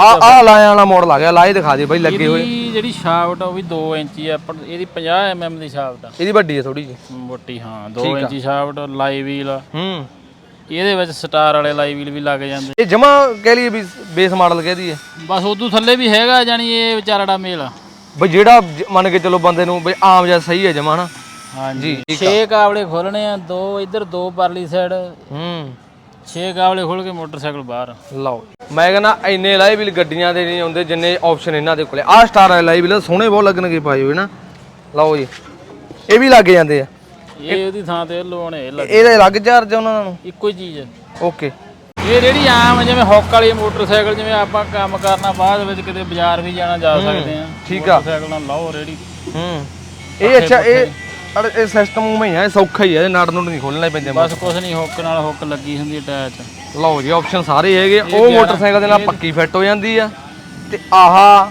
ਆ ਆ ਲਾਇਆ ਵਾਲਾ ਮਾਡਲ ਆ ਗਿਆ ਲਾਏ ਦਿਖਾ ਦੇ ਬਾਈ ਲੱਗੇ ਹੋਏ। ਇਹਦੀ ਜਿਹੜੀ ਸ਼ਾਫਟ ਆ ਉਹ ਵੀ 2 ਇੰਚੀ ਆ ਪਰ ਇਹਦੀ 50 mm ਦੀ ਸ਼ਾਫਟ ਆ। ਇਹਦੀ ਵੱਡੀ ਹੈ ਥੋੜੀ ਜੀ ਮੋਟੀ ਹਾਂ 2 ਇੰਚੀ ਸ਼ਾਫਟ ਲਾਈ ਵੀਲ ਹੂੰ। ਇਹਦੇ ਵਿੱਚ ਸਟਾਰ ਵਾਲੇ ਲਾਈ ਵੀਲ ਵੀ ਲੱਗ ਜਾਂਦੇ। ਇਹ ਜਮਾ ਕਹਿ ਲਈਏ ਵੀ ਬੇਸ ਮਾਡਲ ਕਹਦੀ ਹੈ ਬਸ ਉਦੋਂ ਥੱਲੇ ਵੀ ਹੈਗਾ ਜਾਨੀ ਇਹ ਵਿਚਾਰੜਾ ਮੇਲ ਆ। ਬਈ ਜਿਹੜਾ ਜ- ਮੰਨ ਕੇ ਚਲੋ ਬੰਦੇ ਨੂੰ ਬਈ ਆਮ ਜਿਹਾ ਸਹੀ ਹੈ ਜਮਾ ਹਨਾ? ਹਾਂਜੀ। 6 ਕਾਬਲੇ ਖੋਲਣੇ ਆ ਦੋ ਇੱਧਰ ਦੋ ਪਰਲੀ ਸਾਈਡ। ਹੂੰ। 6 ਕਾਬਲੇ ਖੋਲ ਕੇ ਮੋਟਰਸਾਈਕਲ ਬਾਹਰ। ਲਓ ਮੈਂ ਕਹਿੰਦਾ ਇੰਨੇ ਲਾਈ ਵੀਲ ਗੱਡੀਆਂ ਦੇ ਨਹੀਂ ਆਉਂਦੇ ਜਿੰਨੇ ਆਪਸ਼ਨ ਇਹਨਾਂ ਦੇ ਕੋਲੇ। ਆਹ ਸਟਾਰ ਵੀਲ ਸੋਹਣੇ ਬਹੁਤ ਲੱਗਣਗੇ ਪਾਏ ਹੋਏ ਨਾ। ਲਓ ਜੀ ਇਹ ਵੀ ਲੱਗ ਜਾਂਦੇ ਆ। ਇਹ ਉਹਦੀ ਥਾਂ ਤੇ ਇਹ ਲੱਗ ਇਹਦਾ ਅਲੱਗ ਚਾਰਜ ਉਹਨਾਂ ਨੂੰ ਇੱਕੋ ਹੀ ਚੀਜ਼ ਆ। ਓਕੇ ਇਹ ਜਿਹੜੀ ਆਮ ਜਿਵੇਂ ਹੁੱਕ ਵਾਲੀ ਮੋਟਰਸਾਈਕਲ ਜਿਵੇਂ ਆਪਾਂ ਕੰਮ ਕਰਨਾ ਬਾਅਦ ਵਿੱਚ ਕਿਤੇ ਬਾਜ਼ਾਰ ਵੀ ਜਾਣਾ ਜਾ ਸਕਦੇ ਆ। ਠੀਕ ਆ। ਮੋਟਰਸਾਈਕਲ ਨਾਲ ਲਾਓ ਰੇੜੀ। ਹੂੰ। ਇਹ ਅੱਛਾ ਇਹ ਅੜ- ਇਹ ਸਿਸਟਮ ਉਵੇਂ ਹੀ ਆ ਇਹ ਸੌਖਾ ਹੀ ਆ ਇਹ ਨਟ ਨੁੱਟ ਨਹੀਂ ਖੋਲਣੇ ਪੈਂਦੇ ਬਸ ਕੁਛ ਨਹੀਂ ਹੁੱਕ ਨਾਲ ਹੁੱਕ ਲੱਗੀ ਹੁੰਦੀ ਅਟੈਚ ਲਓ ਜੀ ਆਪਸ਼ਨ ਸਾਰੇ ਹੈਗੇ। ਉਹ ਮੋਟਰਸਾਈਕਲ ਦੇ ਨਾਲ ਪੱਕੀ ਫਿੱਟ ਹੋ ਜਾਂਦੀ ਆ। ਤੇ ਆਹਾ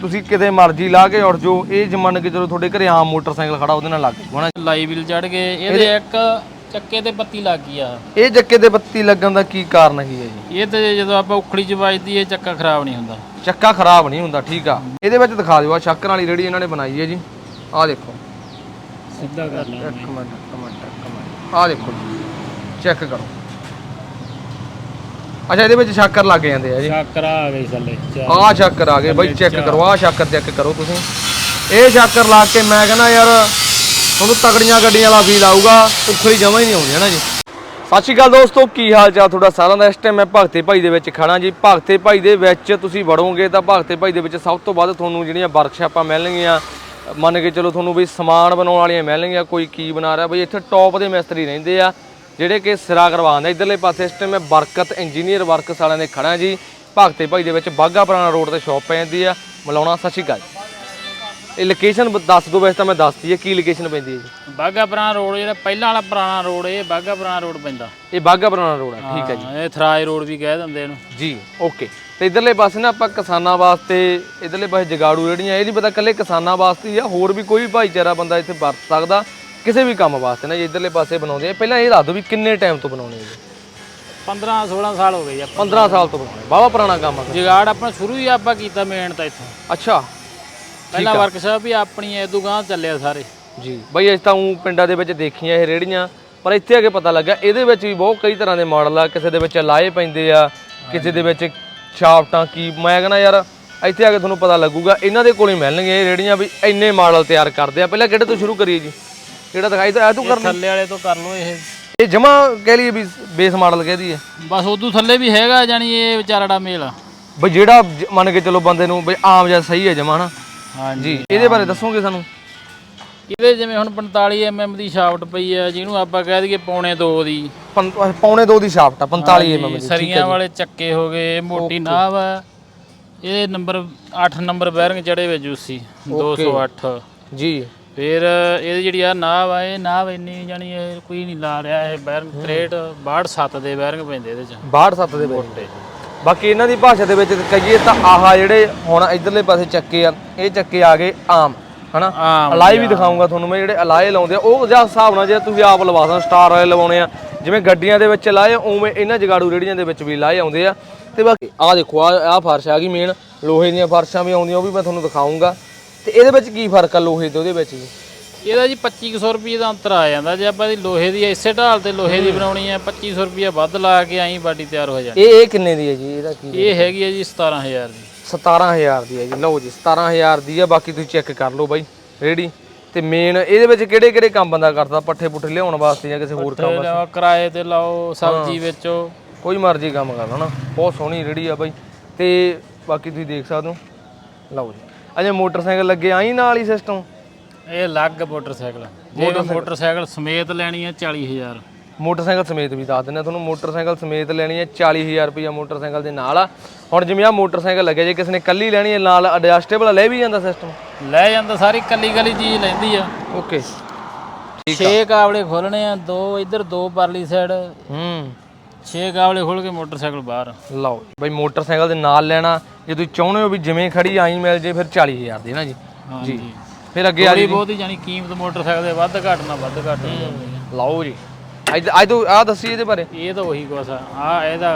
ਤੁਸੀਂ ਕਿਤੇ ਮਰਜ਼ੀ ਲਾ ਕੇ ਉੱਠ ਜਾਓ। ਇਹ ਜਮਨ ਕੇ ਜਦੋਂ ਤੁਹਾਡੇ ਘਰੇ ਆਮ ਮੋਟਰਸਾਈਕਲ ਖੜਾ ਉਹਦੇ ਨਾਲ ਲੱਗ ਜਾਣਾ ਲਾਈ ਵੀਲ ਚੜ ਗਏ ਇਹਦੇ ਇੱਕ ਚੱਕੇ ਤੇ ਬੱਤੀ ਲੱਗ ਗਈ ਆ। ਇਹ ਜੱਕੇ ਦੇ ਬੱਤੀ ਲੱਗਣ ਦਾ ਕੀ ਕਾਰਨ ਹੈ ਜੀ? ਇਹ ਤੇ ਜਦੋਂ ਆਪਾਂ ਉਖੜੀ ਚ ਵੱਜਦੀ ਇਹ ਚੱਕਾ ਖਰਾਬ ਨਹੀਂ ਹੁੰਦਾ। ਚੱਕਾ ਖਰਾਬ ਨਹੀਂ ਹੁੰਦਾ ਠੀਕ ਆ। ਇਹਦੇ ਵਿੱਚ ਦਿਖਾ ਦਿਓ ਆ ਸ਼ੱਕਰ ਵਾਲੀ ਰੇੜੀ ਇਹਨਾਂ ਨੇ ਬਣਾਈ ਹੈ ਜੀ। ਆਹ ਦੇਖੋ। ਸਿੱਧਾ ਕਰ ਲਾ ਇੱਕ ਮਿੰਟ ਇੱਕ ਮਿੰਟ ਇੱਕ ਮਿੰਟ। ਆਹ ਦੇਖੋ ਚੈੱਕ ਕਰੋ। ਅੱਛਾ ਇਹਦੇ ਵਿੱਚ ਸ਼ੱਕਰ ਲੱਗ ਜਾਂਦੇ ਆ ਜੀ। ਚੱਕਰ ਆ ਗਈ ਥੱਲੇ ਆਹ ਸ਼ੱਕਰ ਆ ਗਏ। ਬਾਈ ਚੈੱਕ ਕਰੋ ਆਹ ਸ਼ੱਕਰ ਚੈੱਕ ਕਰੋ ਤੁਸੀਂ। ਇਹ ਸ਼ੱਕਰ ਲਾ ਕੇ ਮੈਂ ਕਹਿੰਦਾ ਯਾਰ ਤੁਹਾਨੂੰ ਤਗੜੀਆਂ ਗੱਡੀਆਂ ਵਾਲਾ ਫੀਲ ਆਊਗਾ ਉਖੜੀ ਜਮਾ ਹੀ ਨਹੀਂ ਆਉਂਦੀ ਹੈ ਨਾ ਜੀ। ਸਤਿ ਸ਼੍ਰੀ ਅਕਾਲ ਦੋਸਤੋ ਕੀ ਹਾਲ ਚਾਲ ਤੁਹਾਡਾ ਸਾਰਿਆਂ ਦਾ? ਇਸ ਟਾਈਮ ਮੈਂ ਭਗਤੇ ਭਾਈ ਦੇ ਵਿੱਚ ਖੜਾ ਜੀ। ਭਗਤੇ ਭਾਈ ਦੇ ਵਿੱਚ ਤੁਸੀਂ ਵੜੋਗੇ ਤਾਂ ਭਗਤੇ ਭਾਈ ਦੇ ਵਿੱਚ ਸਭ ਤੋਂ ਵੱਧ ਤੁਹਾਨੂੰ ਜਿਹੜੀਆਂ ਵਰਕਸ਼ਾਪਾਂ ਮਿਲਣਗੀਆਂ। ਮੰਨ ਕੇ ਚਲੋ ਤੁਹਾਨੂੰ ਵੀ ਸਮਾਨ ਬਣਾਉਣ ਵਾਲੀਆਂ ਮਿਲਣਗੀਆਂ ਕੋਈ ਕੀ ਬਣਾ ਰਿਹਾ, ਬਈ ਇੱਥੇ ਟੌਪ ਦੇ ਮਿਸਤਰੀ ਰਹਿੰਦੇ ਆ, ਜਿਹੜੇ ਕਿ ਸਿਰਾ ਕਰਵਾਉਂਦੇ ਇਧਰਲੇ ਪਾਸੇ ਇਸ ਟਾਈਮ ਮੈਂ ਬਰਕਤ ਇੰਜੀਨੀਅਰ ਵਰਕਸ ਵਾਲਿਆਂ ਦੇ ਖੜਾ ਜੀ। ਭਗਤੇ ਭਾਈ ਦੇ ਵਿੱਚ ਬਾਗਾ ਪੁਰਾਣਾ ਰੋਡ ਤੇ ਸ਼ਾਪ ਪੈ ਜਾਂਦੀ ਆ। ਮਲਾਉਣਾ, ਸਤਿ ਸ਼੍ਰੀ ਅਕਾਲ ਇਹ ਲੋਕੇਸ਼ਨ ਦੱਸ ਦਿਓ ਵੈਸੇ ਤਾਂ ਮੈਂ ਦੱਸਦੀ ਹੈ ਕੀ ਲੋਕੇਸ਼ਨ ਪੈਂਦੀ ਹੈ ਜੀ? ਬਾਗਾ ਪੁਰਾਣਾ ਰੋਡ ਜਿਹੜਾ ਪਹਿਲਾਂ ਵਾਲਾ ਪੁਰਾਣਾ ਰੋਡ ਇਹ ਬਾਗਾ ਪੁਰਾਣਾ ਰੋਡ ਪੈਂਦਾ। ਇਹ ਬਾਗਾ ਪੁਰਾਣਾ ਰੋਡ ਹੈ ਠੀਕ ਹੈ ਜੀ। ਹਾਂ, ਇਹ ਥਰਾਜ ਰੋਡ ਵੀ ਕਹਿ ਦਿੰਦੇ ਇਹਨੂੰ। ਜੀ ਓਕੇ ਤੇ ਇਧਰਲੇ ਪਾਸੇ ਨਾ ਆਪਾਂ ਕਿਸਾਨਾਂ ਵਾਸਤੇ ਇਧਰਲੇ ਪਾਸੇ ਜਗਾੜੂ ਜਿਹੜੀਆਂ ਇਹ ਨਹੀਂ ਪਤਾ ਕੱਲੇ ਕਿਸਾਨਾਂ ਵਾਸਤੇ ਹੀ ਆ ਹੋਰ ਵੀ ਕੋਈ ਭਾਈਚਾਰਾ ਬੰਦਾ ਇੱਥੇ ਵਰਤ ਸਕਦਾ ਕਿਸੇ ਵੀ ਕੰਮ ਵਾਸਤੇ ਨਾ ਜੇ ਇਧਰਲੇ ਪਾਸੇ ਬਣਾਉਂਦੇ ਆ। ਪਹਿਲਾਂ ਇਹ ਦੱਸ ਦਿਓ ਵੀ ਕਿੰਨੇ ਟਾਈਮ ਤੋਂ ਬਣਾਉਣੇ ਆ ਜੀ? 15 16 ਸਾਲ ਹੋ ਗਏ ਜੀ ਆਪਾਂ। 15 ਸਾਲ ਤੋਂ ਬਣਾਉਣੇ ਬਾਵਾ ਪੁਰਾਣਾ ਕੰਮ ਆ। ਜਗਾੜ ਆਪਣਾ ਸ਼ੁਰੂ ਹੀ ਆਪਾਂ ਕੀਤਾ ਮੇਨ ਤਾਂ ਇੱਥੋਂ। ਅੱਛਾ। ਪਹਿਲਾਂ ਵਰਕਸ਼ਾਪ ਵੀ ਆਪਣੀ ਐ ਦੁਕਾਨ ਚੱਲਿਆ ਸਾਰੇ। ਜੀ ਬਈ ਅਸੀਂ ਤਾਂ ਉਹ ਪਿੰਡਾਂ ਦੇ ਵਿੱਚ ਦੇਖੀਆਂ ਇਹ ਰੇੜੀਆਂ ਪਰ ਇੱਥੇ ਆ ਕੇ ਪਤਾ ਲੱਗਾ ਇਹਦੇ ਵਿੱਚ ਵੀ ਬਹੁਤ ਕਈ ਤਰ੍ਹਾਂ ਦੇ ਮਾਡਲ ਆ ਕਿਸੇ ਦੇ ਵਿੱਚ ਲਾਏ ਪੈਂਦੇ ਆ ਕਿਸੇ ਦੇ ਵਿੱਚ ਛਾਪਟਾਂ ਕੀ ਮੈਂ ਕਹਿੰਦਾ ਯਾਰ ਇੱਥੇ ਆ ਕੇ ਤੁਹਾਨੂੰ ਪਤਾ ਲੱਗੂਗਾ ਇਹਨਾਂ ਦੇ ਕੋਲ ਹੀ ਮਿਲਣਗੇ ਇਹ ਰੇੜੀਆਂ ਵੀ ਇੰਨੇ ਮਾਡਲ ਤਿਆਰ ਕਰਦੇ ਆ। ਪਹਿਲਾਂ ਕਿਹੜੇ ਤੋਂ ਸ਼ੁਰੂ ਕਰੀਏ ਜੀ? ਕਿਹੜਾ ਦਿਖਾਈ ਤਾਂ ਇਹ ਤੂੰ ਕਰ ਥੱਲੇ ਵਾਲੇ ਤੋਂ ਕਰ ਲਓ ਇਹ। ਇਹ ਜਮਾ ਕਹਿ ਲਈਏ ਵੀ ਬੇਸ ਮਾਡਲ ਕਹਦੀ ਹੈ ਬਸ ਉਦੋਂ ਥੱਲੇ ਵੀ ਹੈਗਾ ਜਾਨੀ ਇਹ ਵਿਚਾਰੜਾ ਮੇਲ ਆ। ਬਈ ਜਿਹੜਾ ਜ- ਮੰਨ ਕੇ ਚਲੋ ਬੰਦੇ ਨੂੰ ਬਈ ਆਮ ਜਿਹਾ ਸਹੀ ਹੈ ਜਮਾ ਹਨਾ? ਹਾਂਜੀ। ਇਹਦੇ ਬਾਰੇ ਦੱਸੋਗੇ ਸਾਨੂੰ? ਇਹਦੇ ਜਿਵੇਂ ਹੁਣ 45 mm ਦੀ ਸ਼ਾਫਟ ਪਈ ਆ ਜਿਹਨੂੰ ਆਪਾਂ ਕਹਿ ਦਈਏ ਪੌਣੇ 2 ਦੀ। ਪੰ- ਪੌਣੇ 2 ਦੀ ਸ਼ਾਫਟ ਆ 45 ਐਮਐਮ ਦੀ ਸਰੀਆਂ ਵਾਲੇ ਚੱਕੇ ਹੋ ਗਏ ਮੋਟੀ ਨਾਵ ਆ। ਇਹ ਨੰਬਰ 8 ਨੰਬਰ ਬੈਰਿੰਗ ਚੜੇ ਵੇ ਜੂਸੀ 208 ਜੀ। ਫਿਰ ਇਹਦੀ ਜਿਹੜੀ ਆ ਨਾਵ ਆ ਇਹ ਨਾਵ ਇੰਨੀ ਜਾਨੀ ਇਹ ਕੋਈ ਨਹੀਂ ਲਾ ਰਿਹਾ ਇਹ ਬੈਰਿੰਗ 63 67 ਦੇ ਬੈਰਿੰਗ ਪੈਂਦੇ ਇਹਦੇ ਚ। 62 ਦੇ ਵਿੱਚ ਬਾਕੀ ਇਹਨਾਂ ਦੀ ਭਾਸ਼ਾ ਦੇ ਵਿੱਚ ਕਹੀਏ ਤਾਂ ਆਹਾ ਜਿਹੜੇ ਹੁਣ ਇਧਰਲੇ ਪਾਸੇ ਚੱਕੇ ਆ ਇਹ ਚੱਕੇ ਆ ਗਏ ਆਮ ਹਨਾ? ਅਲਾਈ ਵੀ ਦਿਖਾਉਂਗਾ ਤੁਹਾਨੂੰ ਮੈਂ ਜਿਹੜੇ ਅਲਾਏ ਲਾਉਂਦੇ ਆ ਉਹ ਜਿਹਾ ਹਿਸਾਬ ਨਾਲ ਜੇ ਤੁਸੀਂ ਆਪ ਲਵਾ ਸਕਦੇ ਸਟਾਰ ਆਇਲ ਲਵਾਉਣੇ ਆ ਜਿਵੇਂ ਗੱਡੀਆਂ ਦੇ ਵਿੱਚ ਲਾਏ ਉਵੇਂ ਇਹਨਾਂ ਜਗਾੜੂ ਰੇੜੀਆਂ ਦੇ ਵਿੱਚ ਵੀ ਲਾਏ ਆਉਂਦੇ ਆ। ਤੇ ਬਾਕੀ ਆਹ ਦੇਖੋ ਆ ਆਹ ਫਰਸ਼ ਆ ਗਈ ਮੇਨ ਲੋਹੇ ਦੀਆਂ ਫਰਸ਼ਾਂ ਵੀ ਆਉਂਦੀਆਂ ਉਹ ਵੀ ਮੈਂ ਤੁਹਾਨੂੰ ਦਿਖਾਉਂਗਾ ਤੇ ਇਹਦੇ ਵਿੱਚ ਕੀ ਫ਼ਰਕ ਆ ਲੋਹੇ ਤੇ ਉਹਦੇ ਵਿੱਚ ਜੀ ਇਹਦਾ ਜੀ 2500 ਰੁਪਏ ਦਾ ਅੰਤਰ ਆ ਜਾਂਦਾ। ਜੇ ਆਪਾਂ ਦੀ ਲੋਹੇ ਦੀ ਇਸੇ ਢਾਲ ਤੇ ਲੋਹੇ ਦੀ ਬਣਾਉਣੀ ਹੈ 2500 ਰੁਪਏ ਵੱਧ ਲਾ ਕੇ ਐਂ ਬਾਡੀ ਤਿਆਰ ਹੋ ਜਾਣੀ। ਇਹ ਇਹ ਕਿੰਨੇ ਦੀ ਹੈ ਜੀ? ਇਹਦਾ ਕੀ ਇਹ ਹੈਗੀ ਹੈ ਜੀ 17000 ਦੀ। 17000 ਦੀ ਹੈ ਜੀ। ਲਓ ਜੀ 17000 ਦੀ ਆ ਬਾਕੀ ਤੁਸੀਂ ਚੈੱਕ ਕਰ ਲਓ ਬਾਈ ਰੇੜੀ ਤੇ ਮੇਨ ਇਹਦੇ ਵਿੱਚ ਕਿਹੜੇ ਕਿਹੜੇ ਕੰਮ ਬੰਦਾ ਕਰਦਾ? ਪੱਠੇ ਪੁੱਠੇ ਲਿਆਉਣ ਵਾਸਤੇ ਜਾਂ ਕਿਸੇ ਹੋਰ ਕੰਮ ਤੇ ਲਿਆਓ, ਕਿਰਾਏ ਤੇ ਲਾਓ ਸਬਜ਼ੀ ਵੇਚੋ। ਕੋਈ ਮਰਜ਼ੀ ਕੰਮ ਕਰ ਲਓ ਨਾ ਬਹੁਤ ਸੋਹਣੀ ਰੇੜੀ ਆ ਬਾਈ। ਤੇ ਬਾਕੀ ਤੁਸੀਂ ਦੇਖ ਸਕਦੇ ਹੋ। ਲਓ ਜੀ। ਅਜੇ ਮੋਟਰਸਾਈਕਲ ਲੱਗੇ ਆਈ ਨਾਲ ਹੀ ਸਿਸਟਮ ਇਹ ਅਲੱਗ ਮੋਟਰਸਾਈਕਲ ਜੇ ਮੋਟਰਸਾਈਕਲ। ਸਮੇਤ ਲੈਣੀ ਹੈ 40000 ਮੋਟਰਸਾਈਕਲ ਸਮੇਤ ਵੀ ਦੱਸ ਦਿੰਦੇ ਆ ਤੁਹਾਨੂੰ ਮੋਟਰਸਾਈਕਲ ਸਮੇਤ ਲੈਣੀ ਹੈ 40000 ਰੁਪਇਆ ਮੋਟਰਸਾਈਕਲ ਦੇ ਨਾਲ ਆ। ਹੁਣ ਜਿਵੇਂ ਆ ਮੋਟਰਸਾਈਕਲ ਲੱਗੇ ਜੇ ਕਿਸੇ ਨੇ ਕੱਲੀ ਲੈਣੀ ਹੈ ਨਾਲ ਐਡਜਸਟੇਬਲ ਲੈ ਵੀ ਜਾਂਦਾ ਸਿਸਟਮ ਲੈ ਜਾਂਦਾ ਸਾਰੀ ਕੱਲੀ ਕੱਲੀ ਚੀਜ਼ ਲੈਂਦੀ ਆ। ਓਕੇ 6 ਕਾਬਲੇ ਖੋਲਣੇ ਆ ਦੋ ਇੱਧਰ ਦੋ ਪਰਲੀ ਸਾਈਡ ਹੂੰ। 6 ਕਾਬਲੇ ਖੋਲ ਕੇ ਮੋਟਰਸਾਈਕਲ ਬਾਹਰ। ਲਓ ਜੀ। ਬਈ ਮੋਟਰਸਾਈਕਲ ਦੇ ਨਾਲ ਲੈਣਾ ਜੇ ਤੁਸੀਂ ਚਾਹੁੰਦੇ ਹੋ ਵੀ ਜਿਵੇਂ ਖੜੀ ਆਈ ਮਿਲ ਜੇ ਫਿਰ 40000 ਦੀ ਨਾ ਜੀ। ਹਾਂਜੀ। ਫਿਰ ਅੱਗੇ ਆ ਥੋੜੀ ਜੀ ਬਹੁਤ ਹੀ ਜਾਨੀ ਕੀਮਤ ਮੋਟਰਸਾਈਕਲ ਦੇ ਵੱਧ ਘੱਟ ਨਾ ਵੱਧ ਘੱਟ ਹੋ। ਜਾਂਦੀ ਆ। ਲਓ ਜੀ। ਅੱਜ ਅੱਜ ਤੋਂ ਆ ਦੱਸੀ ਇਹਦੇ ਬਾਰੇ। ਇਹ ਤਾਂ ਉਹੀ ਕੁਛ ਆ। ਆ ਇਹਦਾ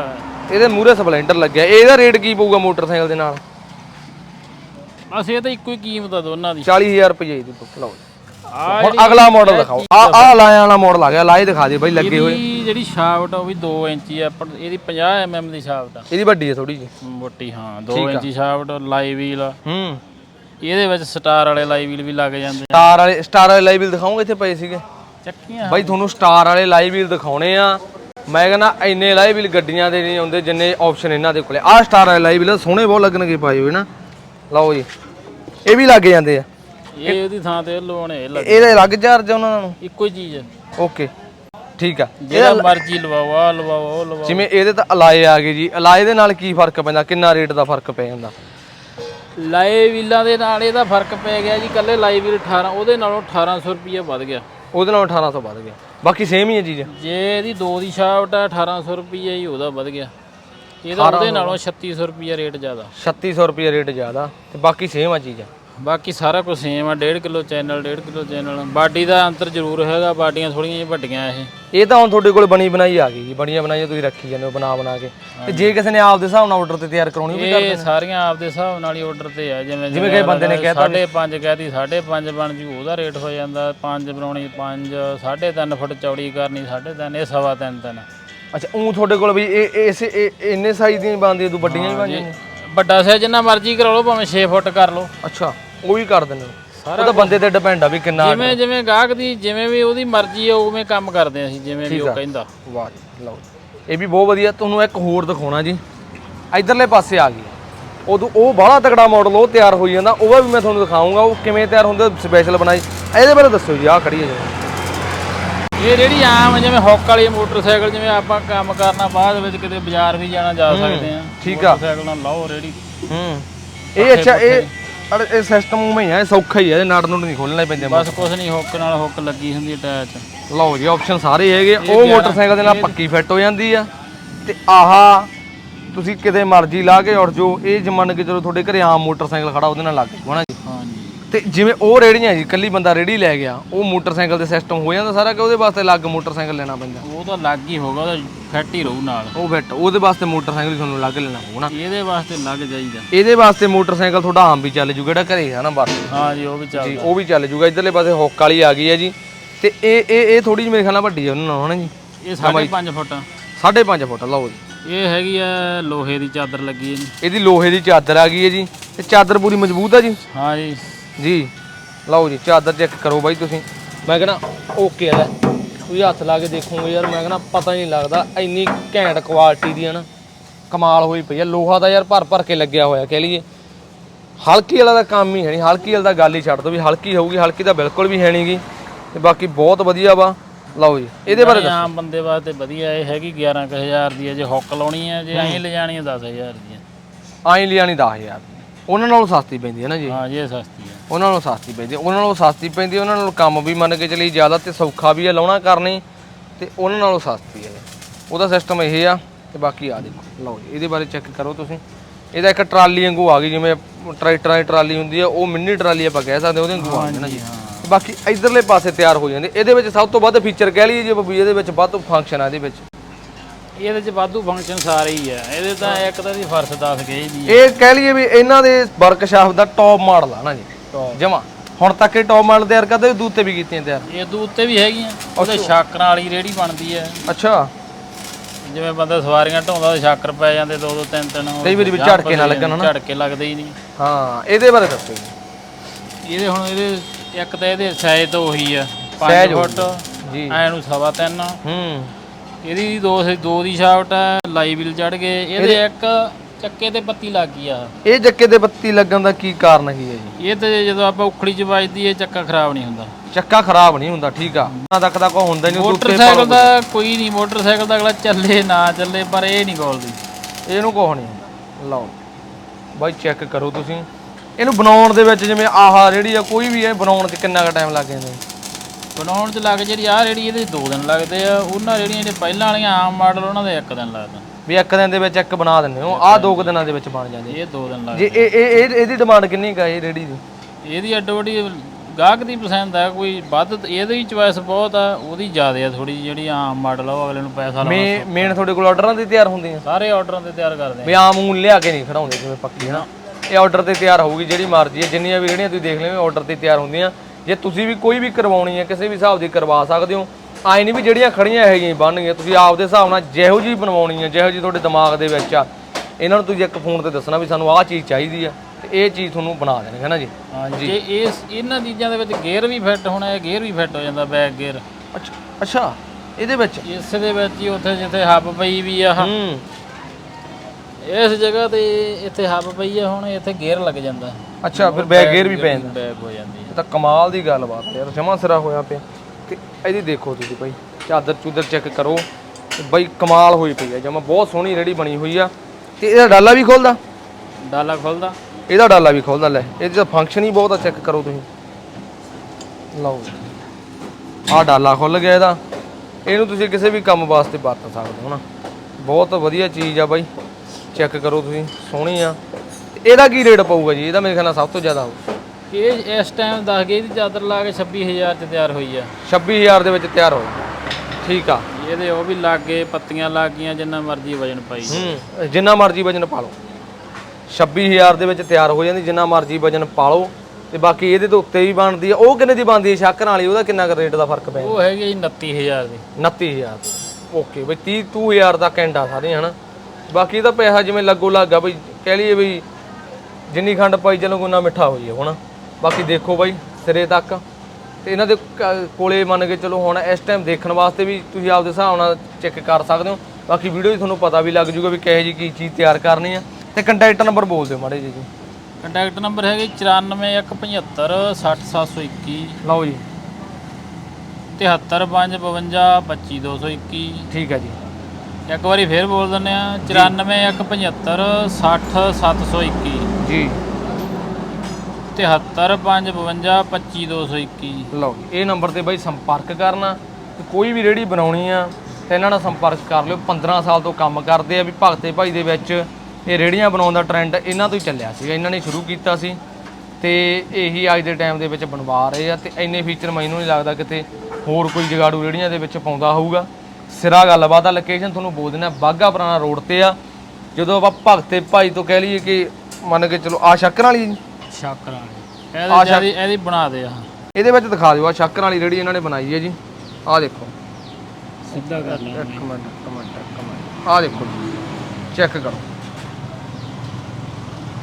ਇਹਦੇ ਮੂਹਰੇ ਸਪਲੈਂਡਰ ਲੱਗਿਆ। ਇਹਦਾ ਰੇਟ ਕੀ ਪਊਗਾ ਮੋਟਰਸਾਈਕਲ ਦੇ ਨਾਲ? ਬਸ ਇਹ ਤਾਂ ਇੱਕੋ ਹੀ ਕੀਮਤ ਆ ਦੋਨਾਂ ਦੀ। 40000 ਰੁਪਏ ਦੀ ਬੁੱਕ ਲਓ ਆ ਹੁਣ ਅਗਲਾ ਮਾਡਲ ਦਿਖਾਓ। ਆ ਆ ਲਾਇਆ ਵਾਲਾ ਮਾਡਲ ਆ ਗਿਆ। ਲਾਏ ਦਿਖਾ ਦੇ ਬਾਈ ਲੱਗੇ ਹੋਏ। ਇਹਦੀ ਜਿਹੜੀ ਸ਼ਾਫਟ ਆ ਉਹ ਵੀ 2 ਇੰਚੀ ਆ। ਪਰ ਇਹਦੀ 50 mm ਦੀ ਸ਼ਾਫਟ ਆ। ਇਹਦੀ ਵੱਡੀ ਹੈ ਥੋੜੀ ਜੀ ਮੋਟੀ ਹਾਂ 2 ਇੰਚੀ ਸ਼ਾਫਟ ਲਾਈ ਵੀਲ ਆ। ਹੂੰ। ਇਹਦੇ ਵਿੱਚ ਸਟਾਰ ਵਾਲੇ ਲਾਈ ਵੀਲ ਵੀ ਲੱਗ ਜਾਂਦੇ ਆ। ਸਟਾਰ ਵਾਲੇ ਸਟਾਰ ਵਾਲੇ ਲਾਈਵ ਵੀਲ ਦਿਖਾਉਂਗੇ ਇੱਥੇ ਪਏ ਸੀਗੇ? ਚੱਕੀਆਂ। ਬਾਈ ਤੁਹਾਨੂੰ ਸਟਾਰ ਵਾਲੇ ਲਾਈਵ ਵੀਲ ਦਿਖਾਉਣੇ ਆ। ਮੈਂ ਕਹਿੰਦਾ ਇੰਨੇ ਲਾਈਵ ਵੀਲ ਗੱਡੀਆਂ ਦੇ ਨਹੀਂ ਆਉਂਦੇ ਜਿੰਨੇ ਆਪਸ਼ਨ ਇਹਨਾਂ ਦੇ ਕੋਲੇ। ਆਹ ਸਟਾਰ ਵਾਲੇ ਲਾਈਵ ਵੀਲ ਸੋਹਣੇ ਬਹੁਤ ਲੱਗਣਗੇ ਪਾਏ ਹੋਏ ਨਾ? ਲਓ ਜੀ। ਇਹ ਵੀ ਲੱਗ ਜਾਂਦੇ ਆ। ਇਹ ਉਹਦੀ ਥਾਂ ਤੇ ਇਹ ਲੱਗ ਇਹਦੇ ਅਲੱਗ ਚਾਰਜ ਉਹਨਾਂ ਨੂੰ। ਇੱਕੋ ਹੀ ਚੀਜ਼ ਆ। ਓਕੇ। ਠੀਕ ਆ। ਜਿਹੜਾ ਮਰਜ਼ੀ ਲਵਾਓ ਆ ਲਵਾਓ ਉਹ ਲਵਾਓ। ਜਿਵੇਂ ਇਹਦੇ ਤਾਂ ਅਲਾਏ ਆ ਗਏ ਜੀ। ਅਲਾਏ ਦੇ ਨਾਲ ਕੀ ਫ਼ਰਕ ਪੈਂਦਾ? ਕਿੰਨਾ ਰੇਟ ਦਾ ਫ਼ਰਕ ਪੈ ਜਾਂਦਾ? ਲਾਏ ਵੀਲਾਂ ਦੇ ਨਾਲ ਇਹਦਾ ਫ਼ਰਕ ਪੈ ਗਿਆ ਜੀ ਕੱਲੇ ਲਾਈ ਵੀਲ 18 ਉਹਦੇ ਨਾਲੋਂ 1800 ਰੁਪਏ ਵੱਧ ਗਿਆ। ਉਹਦੇ ਨਾਲ 1800 ਵੱਧ ਗਿਆ। ਬਾਕੀ ਸੇਮ ਹੀ ਹੈ ਚੀਜ਼। ਜੇ ਇਹਦੀ ਦੋ ਦੀ ਸ਼ਾਫਟ ਆ 1800 ਰੁਪਏ ਹੀ ਉਹਦਾ ਵੱਧ ਗਿਆ। ਇਹਦਾ ਉਹਦੇ ਨਾਲੋਂ 3600 ਰੁਪਏ ਰੇਟ ਜ਼ਿਆਦਾ। 3600 ਰੁਪਏ ਰੇਟ ਜ਼ਿਆਦਾ ਤੇ ਬਾਕੀ ਸੇਮ ਆ ਚੀਜ਼। ਬਾਕੀ ਸਾਰਾ ਕੁਝ ਸੇਮ ਆ 1.5 kilo channel 1.5 kilo channel body ਦਾ ਅੰਤਰ ਜ਼ਰੂਰ ਹੈਗਾ ਬਾਡੀਆਂ ਥੋੜੀਆਂ ਜਿਹੀਆਂ ਵੱਡੀਆਂ ਇਹ। ਇਹ ਤਾਂ ਹੁਣ ਤੁਹਾਡੇ ਕੋਲ ਬਣੀ ਬਣਾਈ ਆ ਗਈ ਜੀ ਬਣੀਆਂ ਬਣਾਈਆਂ ਤੁਸੀਂ ਰੱਖੀ ਜਾਂਦੇ ਹੋ ਬਣਾ ਬਣਾ ਕੇ। ਤੇ ਜੇ ਕਿਸੇ ਨੇ ਆਪਦੇ ਹਿਸਾਬ ਨਾਲ ਆਰਡਰ ਤੇ ਤਿਆਰ ਕਰਾਉਣੀ ਵੀ ਇਹ ਸਾਰੀਆਂ ਆਪਦੇ ਹਿਸਾਬ ਨਾਲ ਹੀ ਆਰਡਰ ਤੇ ਆ ਜਿਵੇਂ ਜਿਵੇਂ ਕਈ ਬੰਦੇ ਨੇ ਕਹਿਤਾ ਸਾਢੇ ਪੰਜ ਕਹਿਤੀ ਸਾਢੇ ਪੰਜ ਬਣ ਜੂ ਉਹਦਾ ਰੇਟ ਹੋ ਜਾਂਦਾ ਪੰਜ ਬਣਾਉਣੀ ਪੰਜ ਸਾਢੇ ਤਿੰਨ ਫੁੱਟ ਚੌੜੀ ਕਰਨੀ ਸਾਢੇ ਤਿੰਨ ਇਹ ਸਵਾ ਤਿੰਨ ਤਿੰਨ। ਅੱਛਾ ਉਹ ਤੁਹਾਡੇ ਕੋਲ ਵੀ ਇਹ ਇਸ ਇੰਨੇ ਸਾਈਜ਼ ਦੀਆਂ ਬਣਦੀਆਂ ਤੂੰ ਵੱਡੀਆਂ ਹੀ ਬਣ ਜਾਂਦੀਆਂ ਵੱਡਾ ਸਾਈਜ਼ ਜਿੰਨਾ ਮਰਜ਼ੀ ਕਰਾ ਲਓ ਭਾਵੇਂ 6 ਫੁੱਟ ਕਰ ਲਓ। ਅੱਛਾ। ਉਹ ਵੀ ਕਰ ਦਿੰਦੇ ਹੋ ਉਹ ਤਾਂ ਬੰਦੇ ਤੇ ਡਿਪੈਂਡ ਆ ਵੀ ਕਿੰਨਾ ਜਿਵੇਂ ਜਿਵੇਂ ਗਾਹਕ ਦੀ ਜਿਵੇਂ ਵੀ ਉਹਦੀ ਮਰਜ਼ੀ ਆ ਉਵੇਂ ਕੰਮ ਕਰਦੇ ਆ ਅਸੀਂ ਜਿਵੇਂ ਵੀ ਉਹ ਕਹਿੰਦਾ। ਵਾਹ ਜੀ ਲਓ। ਇਹ ਵੀ ਬਹੁਤ ਵਧੀਆ। ਤੁਹਾਨੂੰ ਇੱਕ ਹੋਰ ਦਿਖਾਉਣਾ ਜੀ। ਇਧਰਲੇ ਪਾਸੇ ਆ ਗਈ। ਉਦੋਂ ਉਹ ਬਾਹਲਾ ਤਕੜਾ ਮਾਡਲ ਉਹ ਤਿਆਰ ਹੋਈ ਜਾਂਦਾ। ਉਹ ਵੀ ਮੈਂ ਤੁਹਾਨੂੰ ਦਿਖਾਉਂਗਾ ਉਹ ਕਿਵੇਂ ਤਿਆਰ ਹੁੰਦਾ ਸਪੈਸ਼ਲ ਬਣਾਈ। ਇਹਦੇ ਬਾਰੇ ਦੱਸਿਓ ਜੀ ਆਹ ਖੜੀ ਹੈ ਜੀ। ਇਹ ਜਿਹੜੀ ਆਮ ਜਿਵੇਂ ਹੁੱਕ ਵਾਲੀ ਮੋਟਰਸਾਈਕਲ ਜਿਵੇਂ ਆਪਾਂ ਕੰਮ ਕਰਨਾ ਬਾਅਦ ਵਿੱਚ ਕਿਤੇ ਬਾਜ਼ਾਰ ਵੀ ਜਾਣਾ ਜਾ ਸਕਦੇ ਆ। ਠੀਕ ਆ। ਮੋਟਰਸਾਈਕਲ ਨਾਲ ਲਾਓ ਰੇੜੀ। ਹੂੰ। ਇਹ ਅੱਛਾ ਇਹ ਅੜ- ਇਹ ਸਿਸਟਮ ਉਵੇਂ ਹੀ ਆ ਇਹ ਸੌਖਾ ਹੀ ਆ ਇਹ ਨਟ ਨੂਟ ਨਹੀਂ ਖੋਲਣੇ ਪੈਂਦੇ ਬਸ ਕੁਝ ਨਹੀਂ ਹੁੱਕ ਨਾਲ ਹੁੱਕ ਲੱਗੀ ਹੁੰਦੀ ਅਟੈਚ ਲਓ ਜੀ ਆਪਸ਼ਨ ਸਾਰੇ ਹੈਗੇ। ਉਹ ਮੋਟਰਸਾਈਕਲ ਦੇ ਨਾਲ ਪੱਕੀ ਫਿੱਟ ਹੋ ਜਾਂਦੀ ਆ। ਤੇ ਆਹਾ ਤੁਸੀਂ ਕਿਤੇ ਮਰਜ਼ੀ ਲਾ ਕੇ ਉੱਠ ਜਾਓ। ਇਹ ਜਮਨ ਕੇ ਜਦੋਂ ਤੁਹਾਡੇ ਘਰੇ ਆਮ ਮੋਟਰਸਾਈਕਲ ਖੜਾ ਉਹਦੇ ਨਾਲ ਲੱਗ ਜਾਊਗਾ ਨਾ ਜੀ। ਹਾਂਜੀ। ਤੇ ਜਿਵੇਂ ਉਹ ਰੇੜੀਆਂ ਜੀ ਕੱਲੀ ਬੰਦਾ ਰੇੜੀ ਲੈ ਗਿਆ ਉਹ ਮੋਟਰਸਾਈਕਲ ਦੇ ਸਿਸਟਮ ਹੋ ਜਾਂਦਾ ਸਾਰਾ ਕਿ ਉਹਦੇ ਵਾਸਤੇ ਅਲੱਗ ਮੋਟਰਸਾਈਕਲ ਲੈਣਾ ਪੈਂਦਾ। ਉਹ ਤਾਂ ਲੱਗ ਹੀ ਹੋਗਾ ਉਹਦਾ ਫੈਟ ਹੀ ਰਹੂ ਨਾਲ। ਉਹ ਫਿੱਟ ਉਹਦੇ ਵਾਸਤੇ ਮੋਟਰਸਾਈਕਲ ਹੀ ਤੁਹਾਨੂੰ ਅਲੱਗ ਲੈਣਾ ਨਾ। ਇਹਦੇ ਵਾਸਤੇ ਲੱਗ ਜਾਈਦਾ ਇਹਦੇ ਵਾਸਤੇ ਮੋਟਰਸਾਈਕਲ ਤੁਹਾਡਾ ਆਮ ਵੀ ਚੱਲ ਜੂਗਾ ਜਿਹੜਾ ਘਰੇ ਆ ਨਾ ਬਸ ਹਾਂਜੀ ਉਹ ਵੀ ਜੀ ਚੱਲਦਾ ਉਹ ਵੀ ਚੱਲ ਜੂਗਾ ਇਧਰਲੇ ਪਾਸੇ ਹੁੱਕ ਵਾਲੀ ਆ ਗਈ ਹੈ ਜੀ। ਤੇ ਇਹ ਇਹ ਇਹ ਥੋੜੀ ਜਿਹੀ ਮੇਰੇ ਖਿਆਲ ਨਾਲ ਵੱਡੀ ਹੈ ਉਹਨਾਂ ਨਾਲੋਂ ਹਨਾ ਜੀ? ਇਹ 5.5 ਫੁੱਟ। 5.5 ਫੁੱਟ ਲਓ ਜੀ। ਇਹ ਹੈਗੀ ਆ ਲੋਹੇ ਦੀ ਚਾਦਰ ਲੱਗੀ ਹੈ ਜੀ। ਇਹਦੀ ਲੋਹੇ ਦੀ ਚਾਦਰ ਆ ਗਈ ਹੈ ਜੀ। ਤੇ ਚਾਦਰ ਪੂਰੀ ਮਜ਼ਬੂਤ ਆ ਜੀ? ਹਾਂਜੀ ਜੀ। ਲਓ ਜੀ ਚਾਦਰ ਚੈੱਕ ਕਰੋ ਬਾਈ ਤੁਸੀਂ। ਮੈਂ ਕਹਿੰਦਾ ਓਕੇ ਆ ਲੈ। ਤੁਸੀਂ ਹੱਥ ਲਾ ਕੇ ਦੇਖੋਗੇ ਯਾਰ ਮੈਂ ਕਹਿੰਦਾ ਪਤਾ ਹੀ ਨਹੀਂ ਲੱਗਦਾ ਇੰਨੀ ਘੈਂਟ ਕੁਆਲਿਟੀ ਦੀ ਹੈ ਨਾ। ਕਮਾਲ ਹੋਈ ਪਈ ਆ। ਲੋਹਾ ਦਾ ਯਾਰ ਭਰ ਭਰ ਕੇ ਲੱਗਿਆ ਹੋਇਆ ਕਹਿ ਲਈਏ। ਹਲਕੀ ਵਾਲਾ ਦਾ ਕੰਮ ਹੀ ਹੈ ਨਹੀਂ। ਹਲਕੀ ਵਾਲਾ ਦਾ ਗੱਲ ਹੀ ਛੱਡ ਦੋ ਵੀ ਹਲਕੀ ਹੋਊਗੀ ਹਲਕੀ ਤਾਂ ਬਿਲਕੁਲ ਵੀ ਹੈ ਨਹੀਂਗੀ ਤੇ ਬਾਕੀ ਬਹੁਤ ਵਧੀਆ ਵਾ। ਲਓ ਜੀ ਇਹਦੇ ਬਾਰੇ ਆਮ ਬੰਦੇ ਵਾਸਤੇ ਵਧੀਆ ਇਹ ਹੈਗੀ 11000 ਦੀ ਹੈ। ਜੇ ਹੁੱਕ ਲਾਉਣੀ ਹੈ ਜੇ ਐਂ ਲਿਜਾਣੀ ਹੈ 10000 ਦੀ ਹੈ। ਆਈ ਲਿਆਣੀ 10000 ਉਹਨਾਂ ਨਾਲੋਂ ਸਸਤੀ ਪੈਂਦੀ ਹੈ ਨਾ ਜੀ। ਹਾਂ ਜੀ ਇਹ ਸਸਤੀ ਹੈ। ਉਹਨਾਂ ਨਾਲੋਂ ਸਸਤੀ ਪੈਂਦੀ ਹੈ। ਉਹਨਾਂ ਨਾਲੋਂ ਸਸਤੀ ਪੈਂਦੀ ਹੈ, ਉਹਨਾਂ ਨਾਲੋਂ ਕੰਮ ਵੀ ਮੰਨ ਕੇ ਚਲੀ ਜ਼ਿਆਦਾ ਤੇ ਸੌਖਾ ਵੀ ਹੈ ਲਾਉਣਾ ਕਰਨੀ ਤੇ ਉਹਨਾਂ ਨਾਲੋਂ ਸਸਤੀ ਹੈ। ਉਹਦਾ ਸਿਸਟਮ ਇਹ ਆ ਤੇ ਬਾਕੀ ਆ ਦੇਖੋ। ਲਓ ਜੀ ਇਹਦੇ ਬਾਰੇ ਚੈੱਕ ਕਰੋ ਤੁਸੀਂ। ਇਹਦਾ ਇੱਕ ਟਰਾਲੀ ਵਾਂਗੂ ਆ ਗਈ ਜਿਵੇਂ ਟਰੈਕਟਰਾਂ ਦੀ ਟਰਾਲੀ ਹੁੰਦੀ ਆ ਉਹ ਮਿੰਨੀ ਟਰਾਲੀ ਆਪਾਂ ਕਹਿ ਸਕਦੇ ਉਹਦੇ ਵਾਂਗੂ ਆ ਗਈ ਨਾ ਜੀ। ਤੇ ਬਾਕੀ ਇਧਰਲੇ ਪਾਸੇ ਤਿਆਰ ਹੋ ਜਾਂਦੇ। ਇਹਦੇ ਵਿੱਚ ਸਭ ਤੋਂ ਵੱਧ ਫੀਚਰ ਕਹਿ ਲਈਏ ਜੇ ਵੀ ਇਹਦੇ ਵਿੱਚ ਵੱਧ ਫੰਕਸ਼ਨ ਆ ਇਹਦੇ ਵਿੱਚ। ਇਹਦੇ ਚ ਵਾਧੂ ਫੰਕਸ਼ਨ ਸਾਰੇ ਹੀ ਆ। ਇਹਦੇ ਤਾਂ ਇੱਕ ਤਾਂ ਦੀ ਫਰਸ਼ ਦੱਸ ਗਈ ਦੀ ਇਹ ਕਹਿ ਲਈਏ ਵੀ ਇਹਨਾਂ ਦੇ ਵਰਕਸ਼ਾਪ ਦਾ ਟੌਪ ਮਾਡਲ ਆ ਨਾ ਜੀ। ਜਮਾ। ਹੁਣ ਤੱਕ ਇਹ ਟੌਪ ਮਾਡਲ ਤਿਆਰ ਕਰਦੇ ਦੂਤੇ ਵੀ ਕੀਤੀਆਂ ਤਿਆਰ? ਇਹ ਦੂ ਉੱਤੇ ਵੀ ਹੈਗੀਆਂ। ਉਹਦੇ ਸ਼ਾਕਰਾਂ ਵਾਲੀ ਰੇੜੀ ਬਣਦੀ ਹੈ। ਅੱਛਾ। ਜਿਵੇਂ ਬੰਦਾ ਸਵਾਰੀਆਂ ਢਾਉਂਦਾ ਤੇ ਸ਼ਾਕਰ ਪੈ ਜਾਂਦੇ ਦੋ ਦੋ ਤਿੰਨ ਤਿੰਨ ਕਈ ਵਾਰੀ ਵੀ ਝਟਕੇ ਨਾ ਲੱਗਣ ਹਨਾ। ਝਟਕੇ ਲੱਗਦੇ ਹੀ ਨਹੀਂ। ਹਾਂ ਇਹਦੇ ਬਾਰੇ ਦੱਸੋ ਜੀ। ਇਹਦੇ ਹੁਣ ਇਹਦੇ ਇੱਕ ਤਾਂ ਇਹਦੇ ਸਾਈਜ਼ ਤਾਂ ਉਹੀ ਆ। 5 ਸਾਈਜ਼ ਫੁੱਟ ਜੀ। ਐ ਨੂੰ ਸਵਾ ਤਿੰਨ। ਹੂੰ। ਇਹਦੀ ਦੋ ਦੋ ਦੀ ਸ਼ਾਫਟ ਹੈ ਲਾਈ ਵੀਲ ਚੜ ਗਏ। ਇਹਦੇ ਇੱਕ ਚੱਕੇ ਤੇ ਪੱਤੀ ਲੱਗ ਗਈ ਆ। ਇਹ ਜੱਕੇ ਦੇ ਬੱਤੀ ਲੱਗਣ ਦਾ ਕੀ ਕਾਰਨ ਕੀ ਹੈ ਜੀ? ਇਹ ਤੇ ਜਦੋਂ ਆਪਾਂ ਉਖੜੀ ਚ ਵੱਜਦੀ ਇਹ ਚੱਕਾ ਖਰਾਬ ਨਹੀਂ ਹੁੰਦਾ। ਚੱਕਾ ਖਰਾਬ ਨਹੀਂ ਹੁੰਦਾ ਠੀਕ ਆ। ਨਾ ਤੱਕ ਦਾ ਕੋਈ ਹੁੰਦਾ ਨਹੀਂ ਮੋਟਰਸਾਈਕਲ ਦਾ ਕੋਈ ਨਹੀਂ ਮੋਟਰਸਾਈਕਲ ਦਾ ਅਗਲਾ ਚੱਲੇ ਨਾ ਚੱਲੇ ਪਰ ਇਹ ਨਹੀਂ ਗੋਲਦੀ। ਇਹਨੂੰ ਕੁਛ ਨਹੀਂ। ਲਓ ਬਾਈ ਚੈੱਕ ਕਰੋ ਤੁਸੀਂ। ਇਹਨੂੰ ਬਣਾਉਣ ਦੇ ਵਿੱਚ ਜਿਵੇਂ ਆਹਾ ਜਿਹੜੀ ਆ ਕੋਈ ਵੀ ਹੈ ਬਣਾਉਣ 'ਚ ਕਿੰਨਾ ਕੁ ਟਾਈਮ ਲੱਗ ਜਾਂਦਾ ਜੀ? ਬਣਾਉਣ ਚ ਲੱਗ ਜਿਹੜੀ ਆ ਰੇੜੀ ਇਹਦੇ 2 ਦਿਨ ਲੱਗਦੇ ਆ। ਉਹਨਾਂ ਜਿਹੜੀਆਂ ਜਿਹੜੇ ਪਹਿਲਾਂ ਵਾਲੀਆਂ ਆਮ ਮਾਡਲ ਉਹਨਾਂ ਦੇ 1 ਦਿਨ ਲੱਗਦਾ ਵੀ ਇੱਕ ਦਿਨ ਦੇ ਵਿੱਚ ਇੱਕ ਬਣਾ ਦਿੰਦੇ ਹੋ ਆਹ ਦੋ ਕੁ ਦਿਨਾਂ ਦੇ ਵਿੱਚ ਬਣ ਜਾਂਦੇ ਇਹ 2 ਦਿਨ ਜੇ ਲੱਗਦੇ ਇਹ ਇਹ ਇਹ- ਇਹਦੀ ਡਿਮਾਂਡ ਕਿੰਨੀ ਕਾ ਇਹ ਰੇੜੀ ਦੀ? ਇਹਦੀ ਅੱਡੋ ਅੱਡੀ ਗਾਹਕ ਦੀ ਪਸੰਦ ਆ ਕੋਈ ਵੱਧ ਇਹਦੀ ਚੁਆਇਸ ਬਹੁਤ ਆ ਉਹਦੀ ਜ਼ਿਆਦਾ ਆ ਥੋੜੀ ਜਿਹੜੀ ਆਮ ਮਾਡਲ ਆ ਉਹ ਅਗਲੇ ਨੂੰ ਪੈਸਾ ਲਾਉਣਾ ਮੇ ਮੇਨ ਤੁਹਾਡੇ ਕੋਲ ਆਰਡਰਾਂ ਦੀ ਤਿਆਰ ਹੁੰਦੀਆਂ ਸਾਰੇ ਆਰਡਰਾਂ ਤੇ ਤਿਆਰ ਕਰਦੇ ਵੀ ਆਮ ਊਂ ਲਿਆ ਕੇ ਨਹੀਂ ਖੜਾਉਂਦੇ ਜਿਵੇਂ ਪੱਕੀ ਹਨਾ? ਇਹ ਆਰਡਰ ਤੇ ਤਿਆਰ ਹੋਊਗੀ ਜਿਹੜੀ ਮਰਜ਼ੀ ਹੈ ਜਿੰਨੀਆਂ ਵੀ ਜਿਹੜੀਆਂ ਤੁਸੀਂ ਦੇਖ ਲਿਓ ਆਰਡਰ ਤੇ ਤਿਆਰ ਹੁੰਦੀਆਂ। ਜੇ ਤੁਸੀਂ ਵੀ ਕੋਈ ਵੀ ਕਰਵਾਉਣੀ ਹੈ ਕਿਸੇ ਵੀ ਹਿਸਾਬ ਦੀ ਕਰਵਾ ਸਕਦੇ ਹੋ ਆਏ ਨਹੀਂ ਵੀ ਜਿਹੜੀਆਂ ਖੜੀਆਂ ਹੈਗੀਆਂ ਬਣਨਗੀਆਂ। ਤੁਸੀਂ ਆਪਦੇ ਹਿਸਾਬ ਨਾਲ ਜਿਹੋ ਜੀ ਬਣਵਾਉਣੀ ਹੈ ਜਿਹੋ ਜੀ ਤੁਹਾਡੇ ਦਿਮਾਗ ਦੇ ਵਿੱਚ ਆ ਇਹਨਾਂ ਨੂੰ ਤੁਸੀਂ ਇੱਕ ਫੋਨ ਤੇ ਦੱਸਣਾ ਵੀ ਸਾਨੂੰ ਆਹ ਚੀਜ਼ ਚਾਹੀਦੀ ਆ ਤੇ ਇਹ ਚੀਜ਼ ਤੁਹਾਨੂੰ ਬਣਾ ਦੇਣਗੇ ਹੈ ਨਾ ਜੀ? ਹਾਂ ਜੇ। ਇਸ ਇਹਨਾਂ ਚੀਜ਼ਾਂ ਦੇ ਵਿੱਚ ਗੇਅਰ ਵੀ ਫਿੱਟ ਹੋਣਾ ਹੈ ਗੇਅਰ ਵੀ ਫਿੱਟ ਹੋ ਜਾਂਦਾ ਬੈਕ ਗੇਅਰ। ਅੱਛਾ ਅੱਛਾ ਇਹਦੇ ਵਿੱਚ? ਇਸ ਦੇ ਵਿੱਚ ਹੀ ਉੱਥੇ ਜਿੱਥੇ ਹੱਬ ਪਈ ਵੀ ਆ ਹੂੰ। ਇਸ ਜਗ੍ਹਾ ਤੇ ਇੱਥੇ ਹੱਬ ਪਈ ਆ ਹੁਣ ਇੱਥੇ ਗੇਅਰ ਲੱਗ ਜਾਂਦਾ। ਅੱਛਾ ਫਿਰ ਬੈਕ ਗੇਅਰ ਵੀ ਪੈ ਜਾਂਦਾ। ਬੈਕ ਹੋ ਜਾਂਦੀ ਇਹ ਤਾਂ ਕਮਾਲ ਦੀ ਗੱਲਬਾਤ ਹੈ ਯਾਰ ਜਮਾ ਸਿਰਾ ਹੋਇਆ ਪਿਆ। ਇਹਦੀ ਦੇਖੋ ਤੁਸੀਂ ਬਾਈ ਚਾਦਰ ਚੂਦਰ ਚੈੱਕ ਕਰੋ। ਬਾਈ ਕਮਾਲ ਹੋਈ ਪਈ ਹੈ ਜਮਾ ਬਹੁਤ ਸੋਹਣੀ ਰੇੜੀ ਬਣੀ ਹੋਈ ਆ। ਤੇ ਇਹਦਾ ਡਾਲਾ ਵੀ ਖੋਲਦਾ? ਡਾਲਾ ਖੁੱਲਦਾ। ਇਹਦਾ ਡਾਲਾ ਵੀ ਖੋਲਦਾ ਲੈ। ਇਹਦੇ ਤਾਂ ਫੰਕਸ਼ਨ ਹੀ ਬਹੁਤ ਆ ਚੈੱਕ ਕਰੋ ਤੁਸੀਂ। ਲਓ ਆਹ ਡਾਲਾ ਖੁੱਲ ਗਿਆ ਇਹਦਾ। ਇਹਨੂੰ ਤੁਸੀਂ ਕਿਸੇ ਵੀ ਕੰਮ ਵਾਸਤੇ ਵਰਤ ਸਕਦੇ ਹੋ ਨਾ। ਬਹੁਤ ਵਧੀਆ ਚੀਜ਼ ਆ ਬਾਈ। ਚੈੱਕ ਕਰੋ ਤੁਸੀਂ ਸੋਹਣੀ ਆ। ਇਹਦਾ ਕੀ ਰੇਟ ਪਊਗਾ ਜੀ? ਇਹਦਾ ਮੇਰੇ ਖਿਆਲ ਨਾਲ ਸਭ ਤੋਂ ਜ਼ਿਆਦਾ ਹੋਊ। ਇਹ ਇਸ ਟਾਈਮ ਦੱਸ ਗਏ ਇਹਦੀ ਚਾਦਰ ਲਾ ਕੇ 26000 ਚ ਤਿਆਰ ਹੋਈ ਆ। 26000 ਦੇ ਵਿੱਚ ਤਿਆਰ ਹੋ ਠੀਕ ਆ। ਇਹਦੇ ਉਹ ਵੀ ਲੱਗ ਗਏ ਪੱਤੀਆਂ ਲੱਗ ਗਈਆਂ ਜਿੰਨਾ ਮਰਜ਼ੀ ਵਜਨ ਪਾਈ ਹੂੰ ਜਿੰਨਾ ਮਰਜ਼ੀ ਵਜਨ ਪਾ ਲਓ। 26000 ਦੇ ਵਿੱਚ ਤਿਆਰ ਹੋ ਜਾਂਦੀ ਜਿੰਨਾ ਮਰਜ਼ੀ ਵਜਨ ਪਾ ਲਓ। ਤੇ ਬਾਕੀ ਇਹਦੇ ਤੋਂ ਉੱਤੇ ਵੀ ਬਣਦੀ ਆ। ਉਹ ਕਿੰਨੇ ਦੀ ਬਣਦੀ ਹੈ ਸ਼ਾਕਰ ਵਾਲੀ? ਉਹਦਾ ਕਿੰਨਾ ਕੁ ਰੇਟ ਦਾ ਫ਼ਰਕ ਪੈ ਉਹ ਹੈਗੀ ਜੀ 29000 ਦੀ। 29000 ਓਕੇ ਬਈ 30 2000 ਦਾ ਕੈਂਡਾ ਸਾਰੇ ਹਨਾ। ਬਾਕੀ ਇਹਦਾ ਪੈਸਾ ਜਿਵੇਂ ਲੱਗੋ ਲੱਗਾ ਬਈ ਕਹਿ ਲਈਏ ਬਈ ਜਿੰਨੀ ਖੰਡ ਪਾਈ ਚਲੋ ਉਹਨਾਂ ਮਿੱਠਾ ਹੋ ਜਾਏ ਹਨਾ। ਬਾਕੀ ਦੇਖੋ ਬਾਈ ਸਿਰੇ ਤੱਕ। ਤੇ ਇਹਨਾਂ ਦੇ ਕੋਲੇ ਮੰਨ ਕੇ ਚਲੋ ਹੁਣ ਇਸ ਟਾਈਮ ਦੇਖਣ ਵਾਸਤੇ ਵੀ ਤੁਸੀਂ ਆਪਦੇ ਹਿਸਾਬ ਨਾਲ ਚੈੱਕ ਕਰ ਸਕਦੇ ਹੋ। ਬਾਕੀ ਵੀਡੀਓ 'ਚ ਤੁਹਾਨੂੰ ਪਤਾ ਵੀ ਲੱਗ ਜੂਗਾ ਵੀ ਕਿਹੋ ਜੀ ਕੀ ਚੀਜ਼ ਤਿਆਰ ਕਰਨੀ ਆ। ਤੇ ਕੰਟੈਕਟ ਨੰਬਰ ਬੋਲ ਦਿਓ ਮਾੜੇ ਜੀ ਜੀ। ਕੰਟੈਕਟ ਨੰਬਰ ਹੈਗੇ 94175 60721 ਲਓ ਜੀ। 73552 25221 ਠੀਕ ਹੈ ਜੀ। ਇੱਕ ਵਾਰੀ ਫੇਰ ਬੋਲ ਦਿੰਦੇ ਆ 94175 60721 ਜੀ। 73552 25221 ਲਓ ਜੀ, ਇਹ ਨੰਬਰ ਤੇ ਬਾਈ ਸੰਪਰਕ ਕਰਨਾ ਤੇ ਕੋਈ ਵੀ ਰੇੜੀ ਬਣਾਉਣੀ ਆ ਤੇ ਇਹਨਾਂ ਨਾਲ ਸੰਪਰਕ ਕਰ ਲਿਓ। 15 ਸਾਲ ਤੋਂ ਕੰਮ ਕਰਦੇ ਆ ਵੀ ਭਗਤੇ ਭਾਈ ਦੇ ਵਿੱਚ ਇਹ ਰੇੜੀਆਂ ਬਣਾਉਣ ਦਾ ਟ੍ਰੈਂਡ ਇਹਨਾਂ ਤੋਂ ਹੀ ਚੱਲਿਆ ਸੀਗਾ। ਇਹਨਾਂ ਨੇ ਸ਼ੁਰੂ ਕੀਤਾ ਸੀ ਤੇ ਇਹੀ ਅੱਜ ਦੇ ਟਾਈਮ ਦੇ ਵਿੱਚ ਬਣਵਾ ਰਹੇ ਆ ਤੇ ਇੰਨੇ ਫੀਚਰ ਮੈਨੂੰ ਨਹੀਂ ਲੱਗਦਾ ਕਿਤੇ ਹੋਰ ਕੋਈ ਜਗਾੜੂ ਰੇੜੀਆਂ ਦੇ ਵਿੱਚ ਪਾਉਂਦਾ ਹੋਊਗਾ। ਸਿਰਾ ਗੱਲਬਾਤ ਆ ਲੋਕੇਸ਼ਨ ਤੁਹਾਨੂੰ ਬੋਲ ਦਿੰਦਾ ਬਾਗਾ ਪੁਰਾਣਾ ਰੋਡ ਤੇ ਆ। ਜਦੋਂ ਆਪਾਂ ਭਗਤੇ ਭਾਈ ਤੋਂ ਕਹਿ ਲਈਏ ਕਿ ਮੰਨ ਕੇ ਚਲੋ ਆ ਸ਼ੱਕਰਾਂ ਵਾਲੀ ਜੀ। ਸ਼ਾਕਰ ਵਾਲੀ ਇਹਦੀ ਇਹਦੀ ਇਹਦੀ ਬਣਾ ਦੇ ਆ। ਇਹਦੇ ਵਿੱਚ ਦਿਖਾ ਦਿਓ ਆ ਸ਼ੱਕਰ ਵਾਲੀ ਰੇੜੀ ਇਹਨਾਂ ਨੇ ਬਣਾਈ ਹੈ ਜੀ। ਆਹ ਦੇਖੋ। ਸਿੱਧਾ ਕਰ ਲੈ ਇੱਕ ਮਿੰਟ ਇੱਕ ਮਿੰਟ ਇੱਕ ਮਿੰਟ। ਆਹ ਦੇਖੋ ਚੈੱਕ ਕਰੋ।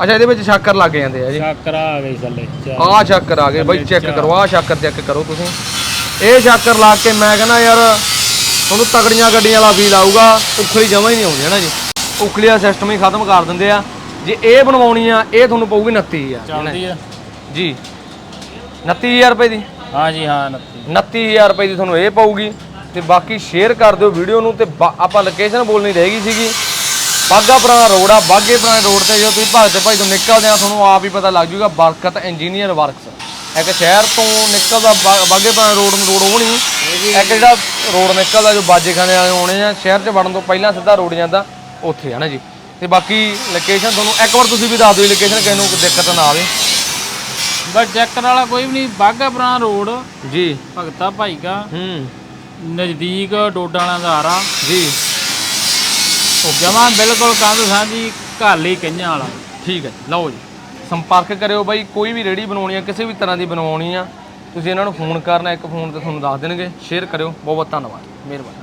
ਅੱਛਾ ਇਹਦੇ ਵਿੱਚ ਸ਼ੱਕਰ ਲੱਗ ਜਾਂਦੇ ਆ ਜੀ। ਸ਼ਾਕਰ ਆ ਗਈ ਥੱਲੇ। ਆਹ ਸ਼ੱਕਰ ਆ ਗਏ। ਬਾਈ ਚੈੱਕ ਕਰੋ ਆਹ ਸ਼ੱਕਰ ਚੈੱਕ ਕਰੋ ਤੁਸੀਂ। ਇਹ ਸ਼ੱਕਰ ਲਾ ਕੇ ਮੈਂ ਕਹਿੰਦਾ ਯਾਰ ਤੁਹਾਨੂੰ ਤਗੜੀਆਂ ਗੱਡੀਆਂ ਵਾਲਾ ਫੀਲ ਆਊਗਾ। ਉਖਲੀ ਜਮਾ ਹੀ ਨਹੀਂ ਆਉਂਦੀ ਹੈ ਨਾ ਜੀ? ਉਖਲੀ ਦਾ ਸਿਸਟਮ ਹੀ ਖਤਮ ਕਰ ਦਿੰਦੇ ਆ। ਜੇ ਇਹ ਬਣਵਾਉਣੀ ਆ ਇਹ ਤੁਹਾਨੂੰ ਪਊਗੀ 29000 ਚੱਲਦੀ ਆ। ਜੀ। 29000 ਰੁਪਏ ਦੀ। ਹਾਂ ਜੀ ਹਾਂ 29 29000 ਰੁਪਏ ਦੀ ਤੁਹਾਨੂੰ ਇਹ ਪਊਗੀ। ਤੇ ਬਾਕੀ ਸ਼ੇਅਰ ਕਰ ਦਿਓ ਵੀਡੀਓ ਨੂੰ ਤੇ ਆਪਾਂ ਲੋਕੇਸ਼ਨ ਬੋਲਣੀ ਰਹੇਗੀ ਸੀਗੀ। ਬਾਗਾ ਪੁਰਾਣਾ ਰੋਡ ਆ ਬਾਗੇ ਪੁਰਾਣੇ ਰੋਡ ਤੇ ਜਦੋਂ ਤੁਸੀਂ ਭਗਤ ਭਾਈ ਤੋਂ ਨਿਕਲਦੇ ਆ ਤੁਹਾਨੂੰ ਆਪ ਹੀ ਪਤਾ ਲੱਗ ਜੂਗਾ ਬਰਕਤ ਇੰਜੀਨੀਅਰ ਵਰਕਸ ਇੱਕ ਸ਼ਹਿਰ ਤੋਂ ਨਿਕਲਦਾ ਬਾਗੇ ਪੁਰਾਣੇ ਰੋਡ ਨੂੰ ਰੋਡ ਨਹੀਂ ਇੱਕ ਜਿਹੜਾ ਰੋਡ ਨਿਕਲਦਾ ਜੋ ਬਾਜੇਖਾਨੇ ਵਾਲੇ ਆਉਣੇ ਆ ਸ਼ਹਿਰ 'ਚ ਵੜਨ ਤੋਂ ਪਹਿਲਾਂ ਸਿੱਧਾ ਰੋਡ ਜਾਂਦਾ ਉੱਥੇ ਆ ਨਾ ਜੀ। ਤੇ ਬਾਕੀ ਲੋਕੇਸ਼ਨ ਤੁਹਾਨੂੰ ਇੱਕ ਵਾਰ ਤੁਸੀਂ ਵੀ ਦੱਸ ਦਿਓ ਲੋਕੇਸ਼ਨ ਕਿਸੇ ਨੂੰ ਦਿੱਕਤ ਨਾ ਆਵੇ ਬਸ ਚੈੱਕ ਵਾਲਾ ਕੋਈ ਵੀ ਨਹੀਂ ਬਾਗਾ ਪੁਰਾਣਾ ਰੋਡ। ਜੀ। ਭਗਤਾ ਭਾਈ ਕਾ ਹੂੰ। ਨਜ਼ਦੀਕ ਡੋਡਾ ਵਾਲਾ ਦਾ ਆਰਾ ਜੀ ਜਮਾ ਬਿਲਕੁਲ ਕੰਧ ਸਾਂਝੀ ਘਾਲੀ ਕਈਆਂ ਵਾਲਾ। ਠੀਕ ਹੈ। ਲਓ ਜੀ। ਸੰਪਰਕ ਕਰਿਓ ਬਾਈ ਕੋਈ ਵੀ ਰੇੜੀ ਬਣਾਉਣੀ ਆ ਕਿਸੇ ਵੀ ਤਰ੍ਹਾਂ ਦੀ ਬਣਵਾਉਣੀ ਆ ਤੁਸੀਂ ਇਹਨਾਂ ਨੂੰ ਫੋਨ ਕਰਨਾ ਇੱਕ ਫੋਨ ਤੇ ਤੁਹਾਨੂੰ ਦੱਸ ਦੇਣਗੇ ਸ਼ੇਅਰ ਕਰਿਓ। ਬਹੁਤ ਬਹੁਤ ਧੰਨਵਾਦ। ਮਿਹਰਬਾਨੀ।